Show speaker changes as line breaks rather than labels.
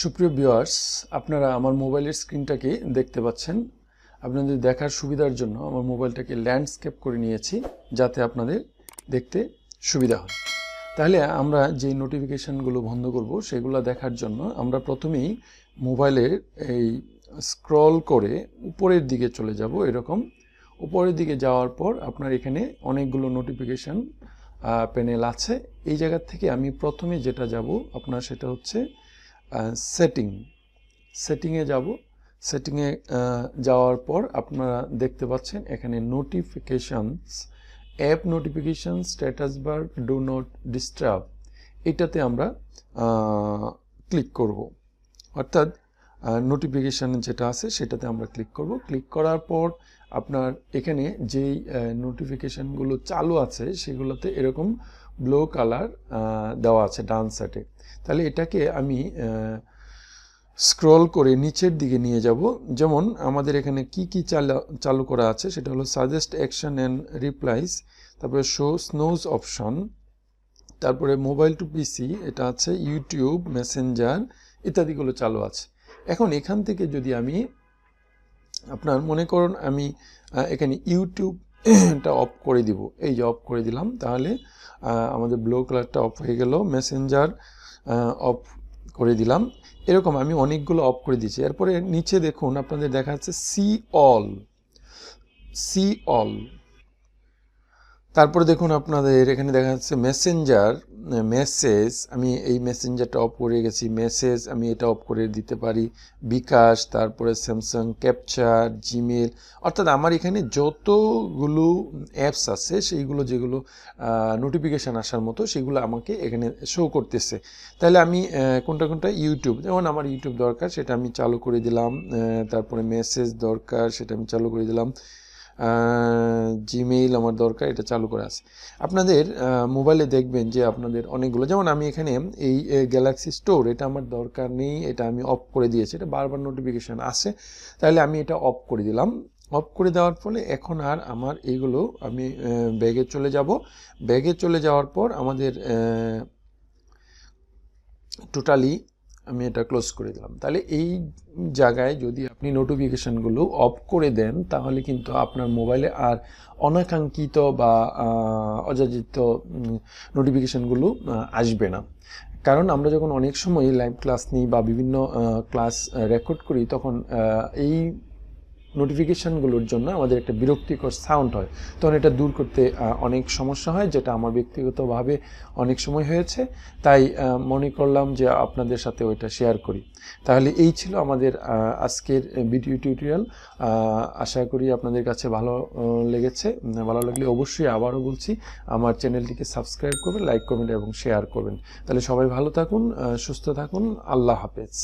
সুপ্রিয় ভিউয়ার্স, আপনারা আমার মোবাইলের স্ক্রিনটাকে দেখতে পাচ্ছেন। আপনাদের দেখার সুবিধার জন্য আমার মোবাইলটাকে ল্যান্ডস্কেপ করে নিয়েছি যাতে আপনাদের দেখতে সুবিধা হয়। তাহলে আমরা যে নোটিফিকেশানগুলো বন্ধ করব, সেগুলো দেখার জন্য আমরা প্রথমেই মোবাইলের এই স্ক্রল করে উপরের দিকে চলে যাব এরকম। উপরের দিকে যাওয়ার পর আপনার এখানে অনেকগুলো নোটিফিকেশান প্যানেল আছে। এই জায়গা থেকে আমি প্রথমে যেটা যাব আপনার সেটা হচ্ছে সেটিং সেটিংয়ে যাব। সেটিংয়ে যাওয়ার পর আপনারা দেখতে পাচ্ছেন এখানে notifications app notification status bar do not disturb এটাতে আমরা ক্লিক করব। অর্থাৎ নোটিফিকেশান যেটা আছে সেটাতে আমরা ক্লিক করব। ক্লিক করার পর আপনার এখানে যেই নোটিফিকেশানগুলো চালু আছে সেগুলোতে এরকম ব্লু কালার দেওয়া আছে ডান সাইডে তাহলে এটাকে আমি স্ক্রল করে নিচের দিকে নিয়ে যাব। যেমন আমাদের এখানে কি কি চালা, চালু করা আছে সেটা হলো সাজেস্ট অ্যাকশন অ্যান্ড রিপ্লাইস তারপরে শো স্নোজ অপশন তারপরে মোবাইল টু পিসি এটা আছে ইউটিউব মেসেঞ্জার ইত্যাদিগুলো চালু আছে। এখন এখান থেকে যদি আমি আপনার মনে করুন আমি এখানে ইউটিউবটা অফ করে দিব। এই যে অফ করে দিলাম, তাহলে আমাদের ব্লু কালারটা অফ হয়ে গেল মেসেঞ্জার অফ করে দিলাম। এরকম আমি অনেকগুলো অফ করে দিয়েছি। এরপরে নিচে দেখুন, আপনাদের দেখা যাচ্ছে সি অল সি অল তারপরে দেখুন আপনাদের, এখানে দেখা যাচ্ছে মেসেঞ্জার মেসেজ আমি এই মেসেঞ্জারটা অফ করে গেছি। মেসেজ আমি এটা অফ করে দিতে পারি। বিকাশ, তারপরে স্যামসাং ক্যাপচার জিমেল অর্থাৎ আমার এখানে যতগুলো অ্যাপস আছে, সেইগুলো যেগুলো নোটিফিকেশান আসার মতো, সেগুলো আমাকে এখানে শো করতেছে। তাহলে আমি কোনটা কোনটা? ইউটিউব যেমন আমার ইউটিউব দরকার, সেটা আমি চালু করে দিলাম। তারপরে মেসেজ দরকার, সেটা আমি চালু করে দিলাম। জিমেইল আমার দরকার, এটা চালু করে আছে। আপনাদের মোবাইলে দেখবেন যে আপনাদের অনেকগুলো, যেমন আমি এখানে এই গ্যালাক্সি স্টোর এটা আমার দরকার নেই, এটা আমি অফ করে দিয়েছি, এটা বারবার নোটিফিকেশান আসে, তাহলে আমি এটা অফ করে দিলাম। অফ করে দেওয়ার ফলে এখন আর আমার এইগুলো আমি ব্যাগে চলে যাব। ব্যাগে চলে যাওয়ার পর আমাদের টোটালি আমি এটা ক্লোজ করে দিলাম। তাহলে এই জায়গায় যদি আপনি নোটিফিকেশানগুলো অফ করে দেন, তাহলে কিন্তু আপনার মোবাইলে আর অনাকাঙ্ক্ষিত বা অযাচিত নোটিফিকেশানগুলো আসবে না। কারণ আমরা যখন অনেক সময় লাইভ ক্লাস নিই বা বিভিন্ন ক্লাস রেকর্ড করি, তখন এই নোটিফিকেশানগুলোর জন্য আমাদের একটা বিরক্তিকর সাউন্ড হয়। তখন এটা দূর করতে অনেক সমস্যা হয়, যেটা আমার ব্যক্তিগতভাবে অনেক সময় হয়েছে। তাই মনে করলাম যে আপনাদের সাথে ওইটা শেয়ার করি। তাহলে এই ছিল আমাদের আজকের ভিডিও টিউটোরিয়াল আশা করি আপনাদের কাছে ভালো লেগেছে। ভালো লাগলে অবশ্যই আবারও বলছি, আমার চ্যানেলটিকে সাবস্ক্রাইব করবেন লাইক করবেন এবং শেয়ার করবেন। তাহলে সবাই ভালো থাকুন সুস্থ থাকুন, আল্লাহ হাফেজ।